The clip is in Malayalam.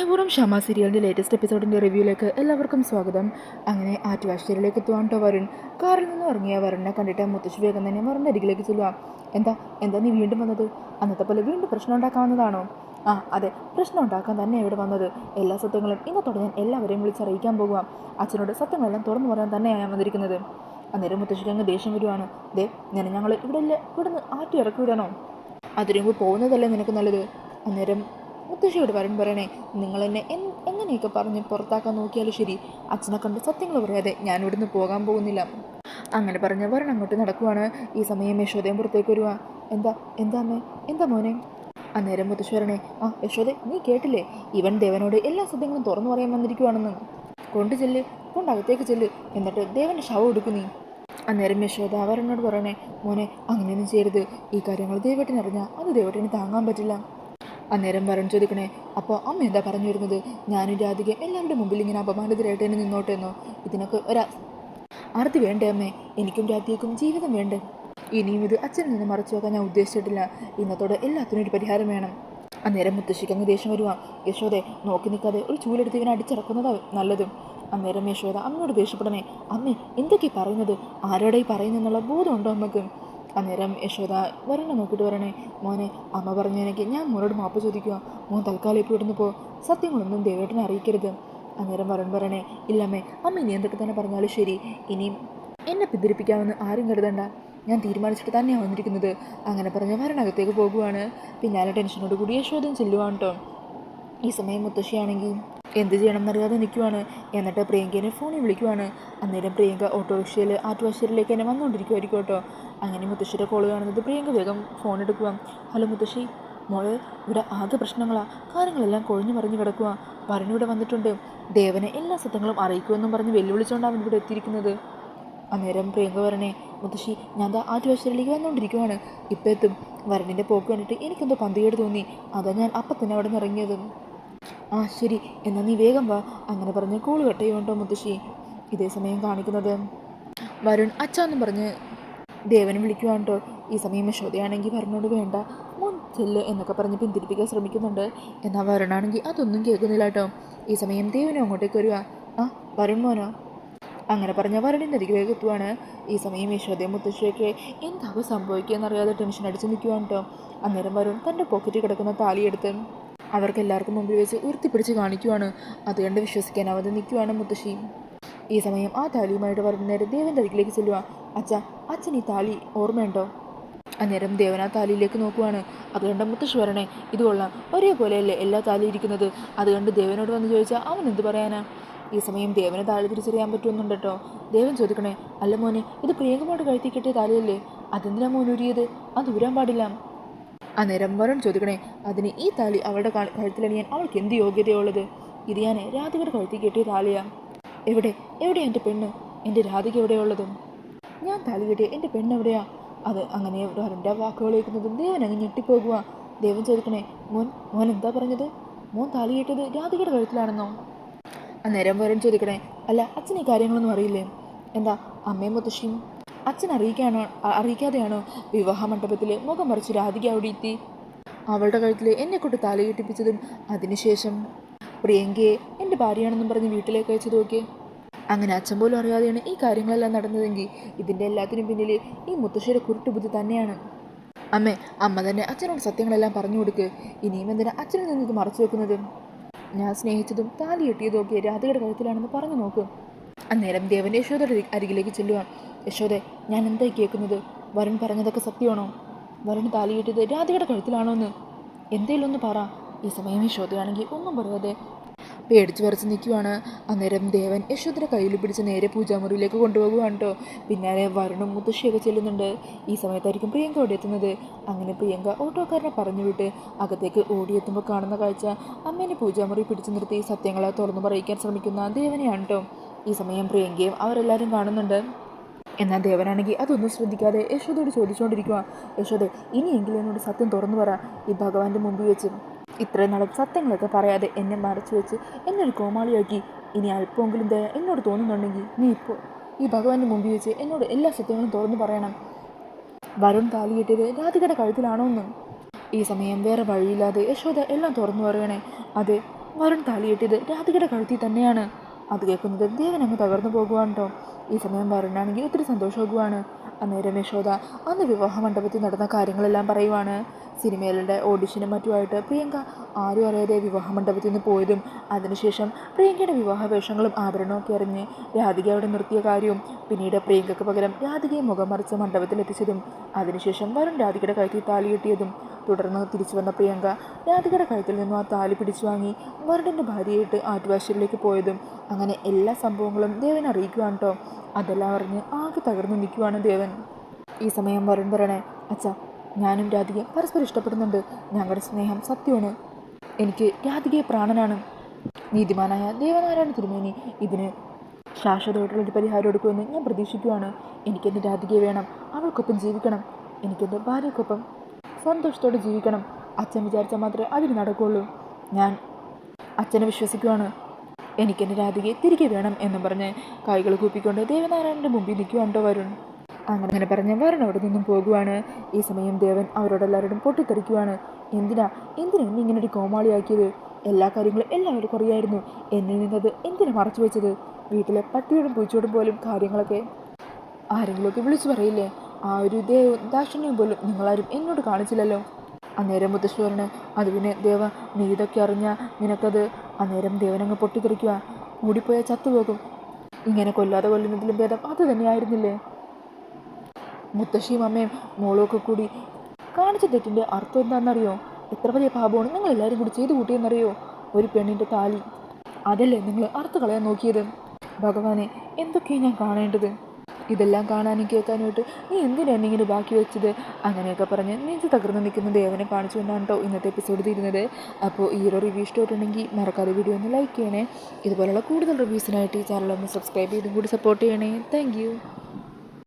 സ്നേഹപൂർവം ഷമ സീരിയലിന്റെ ലേറ്റസ്റ്റ് എപ്പിസോഡിന്റെ റിവ്യൂയിലേക്ക് എല്ലാവർക്കും സ്വാഗതം. അങ്ങനെ ആറ്റുവാശ്ശേരിയിലേക്ക് എത്തുവാൻ കേട്ടോ വരുൺ. കാറിൽ നിന്ന് ഇറങ്ങിയ വരുണിനെ കണ്ടിട്ട് മുത്തശ്ശി വേഗം തന്നെ വരുണിന്റെ അരികിലേക്ക് ചെല്ലുക എന്താ എന്താ നീ വീണ്ടും വന്നത്? അന്നത്തെ പോലെ വീണ്ടും പ്രശ്നം ഉണ്ടാക്കാവുന്നതാണോ ആ അതെ പ്രശ്നം ഉണ്ടാക്കാൻ തന്നെ ഇവിടെ വന്നത്. എല്ലാ സത്യങ്ങളും ഇന്നത്തോടെ ഞാൻ എല്ലാവരെയും വിളിച്ചറിയിക്കാൻ പോകുക അച്ഛനോട് സത്യങ്ങളെല്ലാം തുറന്നു പറയാൻ തന്നെയാണ് ഞാൻ വന്നിരിക്കുന്നത്. അന്നേരം മുത്തശ്ശിക്ക് അങ്ങ് ദേഷ്യം വരുവാണ്. ദേ ഞാൻ ഞങ്ങൾ ഇവിടെ ഇല്ല ഇവിടെ നിന്ന് ആറ്റി ഇറക്കി വിടണോ അതിരുമ്പോൾ പോകുന്നതല്ലേ നിനക്ക് നല്ലത്? അന്നേരം മുത്തശ്ശിയോട് വരൻ പറയണേ നിങ്ങൾ എന്നെ എങ്ങനെയൊക്കെ പറഞ്ഞ് പുറത്താക്കാൻ നോക്കിയാലും ശരി. അച്ഛനെ കണ്ട് സത്യങ്ങൾ പറയാതെ ഞാൻ ഇവിടുന്ന് പോകാൻ പോകുന്നില്ല. അങ്ങനെ പറഞ്ഞ വരൻ അങ്ങോട്ട് നടക്കുവാണ്. ഈ സമയം യശോദയും പുറത്തേക്ക് വരുവാ. എന്താ എന്താ അമ്മേ? എന്താ മോനെ? അന്നേരം മുത്തശ്ശി ആ യശോദെ നീ കേട്ടില്ലേ? ഇവൻ ദേവനോട് എല്ലാ സത്യങ്ങളും തുറന്നു പറയാൻ വന്നിരിക്കുവാണെന്ന്. കൊണ്ട് ചെല്ല് കൊണ്ടകത്തേക്ക് ചെല്ല് എന്നിട്ട് ദേവന്റെ ശവം എടുക്കും നീ. അന്നേരം യശോദ അവരെന്നോട് പറയണേ മോനെ അങ്ങനെയൊന്നും ചെയ്യരുത്. ഈ കാര്യങ്ങൾ ദൈവട്ടിനറിഞ്ഞാൽ അത് ദൈവട്ടിന് താങ്ങാൻ പറ്റില്ല. അന്നേരം വരൺ ചോദിക്കണേ അപ്പോൾ അമ്മ എന്താ പറഞ്ഞു വരുന്നത്? ഞാനും രാധിക എല്ലാവരുടെ മുമ്പിൽ ഇങ്ങനെ അപമാനിതരായിട്ട് തന്നെ നിന്നോട്ടെ എന്നോ? ഇതിനൊക്കെ ഒരാ ആർത്തി വേണ്ടേ അമ്മേ? എനിക്കും രാധികക്കും ജീവിതം വേണ്ടേ? ഇനിയും ഇത് അച്ഛനിൽ നിന്ന് മറച്ചു വെക്കാൻ ഞാൻ ഉദ്ദേശിച്ചിട്ടില്ല. ഇന്നത്തോടെ എല്ലാത്തിനും ഒരു പരിഹാരം വേണം. അന്നേരം മുത്തശ്ശിക്ക് അങ്ങ് ദേഷ്യം വരുവാ. യശോദെ നോക്കി നിൽക്കാതെ ഒരു ചൂലെടുത്ത് ഇവനെ അടിച്ചിറക്കുന്നതാ നല്ലതും. അന്നേരം യശോദ അമ്മയോട് ദേഷ്യപ്പെടണേ അമ്മേ എന്തൊക്കെയാ പറയുന്നത്? ആരോടെ ഈ പറയുന്നെന്നുള്ള ബോധമുണ്ടോ അമ്മയ്ക്ക്? അന്നേരം യശോദ വരണ നോക്കിയിട്ട് വരണേ. മോനെ അമ്മ പറഞ്ഞതിനൊക്കെ ഞാൻ മോനോട് മാപ്പ് ചോദിക്കുക മോൻ തൽക്കാലം ഇപ്പോൾ ഇവിടുന്ന് പോ. സത്യങ്ങളൊന്നും ദേവേട്ടനെ അറിയിക്കരുത്. അന്നേരം വരൺ പറയണേ ഇല്ലമ്മേ അമ്മ ഇനി എന്തൊക്കെ തന്നെ പറഞ്ഞാലും ശരി. ഇനിയും എന്നെ പിന്തിരിപ്പിക്കാമെന്ന് ആരും കരുതണ്ട. ഞാൻ തീരുമാനിച്ചിട്ട് തന്നെയാണ് വന്നിരിക്കുന്നത്. അങ്ങനെ പറഞ്ഞ് വരണകത്തേക്ക് പോകുവാണ്. പിന്നാലെ ടെൻഷനോട് കൂടി യശോദം ചെല്ലുവാണ് കേട്ടോ ഈ സമയം മുത്തശ്ശിയാണെങ്കിൽ എന്ത് ചെയ്യണം എന്നറിയാതെ നിൽക്കുവാണ്. എന്നിട്ട് പ്രിയങ്കേനെ ഫോണിൽ വിളിക്കുവാണ്. അന്നേരം പ്രിയങ്ക ഓട്ടോറിക്ഷയിൽ ആറ്റുവാശ്ശേരിയിലേക്ക് തന്നെ വന്നുകൊണ്ടിരിക്കുമായിരിക്കും കേട്ടോ അങ്ങനെ മുത്തശ്ശിയുടെ കോൾ കാണുന്നത്. പ്രിയങ്ക വേഗം ഫോൺ എടുക്കുക. ഹലോ മുത്തശ്ശി മോൾ ഇവിടെ ആകെ പ്രശ്നങ്ങളാണ് കാര്യങ്ങളെല്ലാം കൊഴിഞ്ഞു മറിഞ്ഞു കിടക്കുക വരനിവിടെ വന്നിട്ടുണ്ട്. ദേവനെ എല്ലാ സത്യങ്ങളും അറിയിക്കുമെന്നും പറഞ്ഞ് വെല്ലുവിളിച്ചുകൊണ്ടാണ് അവൻ ഇവിടെ എത്തിയിരിക്കുന്നത്. അന്നേരം പ്രിയങ്ക പറഞ്ഞേ മുത്തശ്ശി ഞാൻ ദാ ആറ്റുവാശ്ശേരിയിലേക്ക് വന്നുകൊണ്ടിരിക്കുവാണ്. ഇപ്പം എത്തും. വരണിന്റെ പോക്ക് കണ്ടിട്ട് എനിക്കെന്തോ പന്തികേട് തോന്നി. അതാ ഞാൻ അപ്പം തന്നെ അവിടെ നിന്ന് ഇറങ്ങിയത് ആ ശരി. എന്നാൽ നീ വേഗം വാ. അങ്ങനെ പറഞ്ഞ് കോൾ കട്ട് ചെയ്യുന്നുണ്ടോ മുത്തശ്ശി. ഇതേ സമയം കാണിക്കുന്നത്. വരുൺ അച്ഛാന്നും പറഞ്ഞ് ദേവനെ വിളിക്കുവാണ് കേട്ടോ ഈ സമയം യശോദയാണെങ്കിൽ വരണോട് വേണ്ട. മോൻ ചെല്ല് എന്നൊക്കെ പറഞ്ഞ് പിന്തിരിപ്പിക്കാൻ ശ്രമിക്കുന്നുണ്ട്. എന്നാൽ വരുണാണെങ്കിൽ അതൊന്നും കേൾക്കുന്നില്ല കേട്ടോ ഈ സമയം ദേവനും അങ്ങോട്ടേക്ക് വരിക ആ വരുൺ മോനോ? അങ്ങനെ പറഞ്ഞ വരണിന്റെ അരികിലേക്ക് എത്തുവാണ്. ഈ സമയം യശോദയും മുത്തശ്ശിയൊക്കെ എന്താവും സംഭവിക്കുക എന്നറിയാതെ ടെൻഷൻ അടിച്ച് നിൽക്കുവാണ് കേട്ടോ അന്നേരം വരുൺ തന്റെ പോക്കറ്റിൽ കിടക്കുന്ന താലിയെടുത്ത് അവർക്ക് എല്ലാവർക്കും മുമ്പിൽ വെച്ച് ഉയർത്തിപ്പിടിച്ച് കാണിക്കുവാണ്. അത് കണ്ട് വിശ്വസിക്കാനാവാതെ നിൽക്കുവാണ് മുത്തശ്ശി. ഈ സമയം ആ താലിയുമായിട്ട് നേരം ദേവന്റെ അരികിലേക്ക് ചെല്ലുക അച്ഛ അച്ഛൻ ഈ താലി ഓർമ്മയുണ്ടോ? അന്നേരം ദേവന താലിയിലേക്ക് നോക്കുവാണ്. അത് കണ്ട മുത്തശ്വരനെ ഇത് കൊള്ളാം. ഒരേപോലെയല്ലേ എല്ലാ താലി ഇരിക്കുന്നത്? അത് കണ്ട് ദേവനോട് വന്ന് ചോദിച്ചാൽ അവൻ എന്ത് പറയാനാ? ഈ സമയം ദേവനെ താലി തിരിച്ചറിയാൻ പറ്റുമെന്നുണ്ട് കേട്ടോ ദേവൻ ചോദിക്കണേ അല്ല മോനെ ഇത് പ്രിയങ്കമായിട്ട് കഴുത്തി കിട്ടിയ താലിയല്ലേ? അതെന്തിനാ മോൻ ഉരിയത്? അത് ഊരാൻ പാടില്ല. അന്നേരം വരൺ ചോദിക്കണേ അതിന് ഈ താലി അവളുടെ കഴുത്തിലണിയാൻ അവൾക്ക് എന്ത് യോഗ്യതയുള്ളത്? ഇത് ഞാൻ രാധികയുടെ കഴുത്തി കെട്ടിയ താലിയാ. എവിടെ? എവിടെ എന്റെ പെണ്ണ്? എന്റെ രാധിക എവിടെയുള്ളത് ഞാൻ താലി കെട്ടിയ എന്റെ പെണ്ണെവിടെയാ? അത് അങ്ങനെ വരുണിന്റെ വാക്കുകൾ കേൾക്കുന്നതും ദേവൻ അങ്ങ് ഞെട്ടിപ്പോകുക ദേവൻ ചോദിക്കണേ മോൻ മോൻ എന്താ പറഞ്ഞത്? മോൻ താലി കെട്ടിയത് രാധികയുടെ കഴുത്തിലാണെന്നോ? അന്നേരം വരൻ ചോദിക്കണേ അല്ല അച്ഛൻ ഈ കാര്യങ്ങളൊന്നും അറിയില്ലേ? എന്താ അമ്മയും മുത്തശ്ശിയും അച്ഛൻ അറിയിക്കാണോ അ- അറിയിക്കാതെയാണോ വിവാഹ മണ്ഡപത്തിൽ മുഖം മറിച്ച് രാധിക അവിടെ എത്തി? അവളുടെ കഴുത്തിൽ എന്നെ കൊണ്ട് താലി കെട്ടിപ്പിച്ചതും അതിനുശേഷം പ്രിയങ്കയെ എന്റെ ഭാര്യയാണെന്നും പറഞ്ഞ് വീട്ടിലേക്ക് ഒക്കെ അങ്ങനെ അച്ഛൻ പോലും അറിയാതെയാണ് ഈ കാര്യങ്ങളെല്ലാം നടന്നതെങ്കിൽ ഇതിന്റെ എല്ലാത്തിനും പിന്നിൽ ഈ മുത്തശ്ശിയുടെ കുരുട്ടുബുദ്ധി തന്നെയാണ്. അമ്മേ അമ്മ തന്നെ അച്ഛനോട് സത്യങ്ങളെല്ലാം പറഞ്ഞു കൊടുക്ക്. ഇനിയും എന്തിനാ അച്ഛനിൽ നിന്ന് ഇത് മറച്ചു വെക്കുന്നത്? ഞാൻ സ്നേഹിച്ചതും താലി കെട്ടിയതും ഒക്കെ രാധയുടെ കഴുത്തിലാണെന്ന് പറഞ്ഞു നോക്കും. അന്നേരം ദേവൻ യശോദയുടെ അരികിലേക്ക് ചെല്ലുക യശോദെ ഞാൻ എന്തായി കേൾക്കുന്നത്? വരുൺ പറഞ്ഞതൊക്കെ സത്യമാണോ? വരുൺ താലി കെട്ടിയത് രാധയുടെ കഴുത്തിലാണോ എന്ന് എന്തേലും ഒന്ന് പറ. ഈ സമയം യശോദയാണെങ്കിൽ ഒന്നും പറയാതെ പേടിച്ച് പറിച്ച് നിൽക്കുവാണ് അന്നേരം ദേവൻ യശോദ്ര കയ്യിൽ പിടിച്ച് നേരെ പൂജാമുറിയിലേക്ക് കൊണ്ടുപോകുകയാണ് കേട്ടോ പിന്നാലെ വരുണും മുത്തശ്ശിയൊക്കെ ചെല്ലുന്നുണ്ട്. ഈ സമയത്തായിരിക്കും പ്രിയങ്ക അവിടെ എത്തുന്നത്. അങ്ങനെ പ്രിയങ്ക ഓട്ടോക്കാരനെ പറഞ്ഞു വിട്ട് അകത്തേക്ക് ഓടിയെത്തുമ്പോൾ കാണുന്ന കാഴ്ച അമ്മേനെ പൂജാമുറി പിടിച്ചു നിർത്തി സത്യങ്ങളെ തുറന്നു പറയിക്കാൻ ശ്രമിക്കുന്ന ദേവനെയാണ് കേട്ടോ ഈ സമയം പ്രിയങ്കയും അവരെല്ലാവരും കാണുന്നുണ്ട്. എന്നാൽ ദേവനാണെങ്കിൽ അതൊന്നും ശ്രദ്ധിക്കാതെ യശോദയോട് ചോദിച്ചുകൊണ്ടിരിക്കുക യശോദ ഇനിയെങ്കിലും എന്നോട് സത്യം തുറന്നു പറ. ഈ ഭഗവാന്റെ മുമ്പിൽ വെച്ച് ഇത്രയും നാളും സത്യങ്ങളൊക്കെ പറയാതെ എന്നെ മറച്ചു വെച്ച് എന്നൊരു കോമാളിയാക്കി. ഇനി അല്പമെങ്കിലും ദയ എന്നോട് തോന്നുന്നുണ്ടെങ്കിൽ നീ ഇപ്പോൾ ഈ ഭഗവാന്റെ മുമ്പിൽ വെച്ച് എന്നോട് എല്ലാ സത്യങ്ങളും തുറന്നു പറയണം. വരുൺ താലി കെട്ടിയത് രാധികയുടെ കഴുത്തിലാണോ എന്ന് ഈ സമയം വേറെ വഴിയില്ലാതെ യശോദ എല്ലാം തുറന്നു പറയണേ. അതെ വരുൺ താലി കെട്ടിയത് രാധികയുടെ കഴുത്തിൽ തന്നെയാണ്. അത് കേൾക്കുന്നത് ദേവൻ അങ്ങ് തകർന്നു പോകുവാണ് കേട്ടോ ഈ സമയം വരുണാണെങ്കിൽ ഒത്തിരി സന്തോഷമാകുവാണ്. അന്നേരം യശോദ അന്ന് വിവാഹ മണ്ഡപത്തിൽ നടന്ന കാര്യങ്ങളെല്ലാം പറയുവാണ്. സിനിമയിലെ ഓഡിഷനും മറ്റുമായിട്ട് പ്രിയങ്ക ആരും അറിയാതെ വിവാഹ മണ്ഡപത്തിൽ നിന്ന് പോയതും അതിനുശേഷം പ്രിയങ്കയുടെ വിവാഹ വേഷങ്ങളും ആഭരണവും ഒക്കെ അറിഞ്ഞ് രാധിക അവിടെ നിർത്തിയ കാര്യവും പിന്നീട് പ്രിയങ്കയ്ക്ക് പകരം രാധികയെ മുഖം മറിച്ച് മണ്ഡപത്തിലെത്തിച്ചതും അതിനുശേഷം വരുൺ രാധികയുടെ കഴുത്തിൽ താലി കെട്ടിയതും തുടർന്ന് തിരിച്ചു വന്ന പ്രിയങ്ക രാധികയുടെ കഴുത്തിൽ നിന്നും ആ താലി പിടിച്ചു വാങ്ങി വരുണിന്റെ ഭാര്യയായിട്ട് ആറ്റുവാശ്ശേരിയിലേക്ക് പോയതും അങ്ങനെ എല്ലാ സംഭവങ്ങളും ദേവൻ അറിയിക്കുവാണ് കേട്ടോ അതെല്ലാം അറിഞ്ഞ് ആകെ തകർന്നു നിൽക്കുവാണ് ദേവൻ. ഈ സമയം വരുൺ പറയണേ അച്ഛ ഞാനും രാധികയും പരസ്പരം ഇഷ്ടപ്പെടുന്നുണ്ട്. ഞങ്ങളുടെ സ്നേഹം സത്യമാണ്. എനിക്ക് രാധികയെ പ്രാണനാണ്. നീതിമാനായ ദേവനാരായണ തിരുമേനി ഇതിന് ശാശ്വതമായിട്ടുള്ളൊരു പരിഹാരം എടുക്കുമെന്ന് ഞാൻ പ്രതീക്ഷിക്കുവാണ്. എനിക്കെന്റെ രാധികയെ വേണം? അവൾക്കൊപ്പം ജീവിക്കണം. എനിക്കെന്റെ ഭാര്യയ്ക്കൊപ്പം സന്തോഷത്തോടെ ജീവിക്കണം. അച്ഛൻ വിചാരിച്ചാൽ മാത്രമേ അതിന് നടക്കുകയുള്ളൂ ഞാൻ അച്ഛനെ വിശ്വസിക്കുവാണ്. എനിക്കെന്റെ രാധികയെ തിരികെ വേണം എന്ന് പറഞ്ഞ് കൈകൾ കൂപ്പിക്കൊണ്ട് ദേവനാരായണന്റെ മുമ്പിൽ നിൽക്കുവാണ്ടോ വരുൺ? അങ്ങനെ പറഞ്ഞ് വരുൺ അവിടെ നിന്നും പോകുവാണ്. ഈ സമയം ദേവൻ അവരോടെല്ലാവരോടും പൊട്ടിത്തെറിക്കുവാണ്. എന്തിനാ? എന്തിനാ എന്നെ ഇങ്ങനെ ഒരു കോമാളിയാക്കിയത്? എല്ലാ കാര്യങ്ങളും എല്ലാവരും അറിയായിരുന്നു എന്നിൽ നിന്നത് എന്തിനാ മറച്ചു വെച്ചത്? വീട്ടിലെ പട്ടിയോടും പൂച്ചയോടും പോലും കാര്യങ്ങളൊക്കെ ആരെങ്കിലുമൊക്കെ വിളിച്ചു പറയില്ലേ? ആ ഒരു ദേവും ദാക്ഷിണ്യം പോലും നിങ്ങളാരും എന്നോട് കാണിച്ചില്ലല്ലോ. അന്നേരം മുത്തശ്ശൂരന് അത് പിന്നെ ദേവ നീ ഇതൊക്കെ അറിഞ്ഞ നിനക്കത് അന്നേരം ദേവനങ്ങ് പൊട്ടിത്തെറിക്കുക കൂടിപ്പോയാൽ ചത്തുപോകും. ഇങ്ങനെ കൊല്ലാതെ കൊല്ലുന്നതിലും ഭേദം അത് തന്നെയായിരുന്നില്ലേ? മുത്തശ്ശിയും അമ്മയും മോളുമൊക്കെ കൂടി കാണിച്ച തെറ്റിന്റെ അർത്ഥം എന്താണെന്നറിയോ? എത്ര വലിയ പാപമാണ് നിങ്ങൾ എല്ലാവരും കൂടി ചെയ്തു കൂട്ടിയെന്നറിയോ? ഒരു പെണ്ണിന്റെ താലി. അതല്ലേ നിങ്ങൾ അർത്ഥ കളയാൻ നോക്കിയത്? ഭഗവാനെ എന്തൊക്കെയാണ് ഞാൻ കാണേണ്ടത്? ഇതെല്ലാം കാണാനും കേൾക്കാനുമായിട്ട് നീ എന്തിനാ എന്നെ ഇങ്ങനെ ബാക്കി വെച്ചത്? അങ്ങനെയൊക്കെ പറഞ്ഞ് നെഞ്ച് തകർന്ന് നിൽക്കുന്ന ദേവനെ കാണിച്ചുകൊണ്ടാണ് കേട്ടോ ഇന്നത്തെ എപ്പിസോഡ് തീരുന്നത്. അപ്പോൾ ഈ ഒരു റിവ്യൂ ഇഷ്ടമായിട്ടുണ്ടെങ്കിൽ മറക്കാതെ വീഡിയോ ഒന്ന് ലൈക്ക് ചെയ്യണേ. ഇതുപോലുള്ള കൂടുതൽ റിവ്യൂസിനായിട്ട് ഈ ചാനൽ ഒന്ന് സബ്സ്ക്രൈബ് ചെയ്തും കൂടി സപ്പോർട്ട് ചെയ്യണേ. താങ്ക്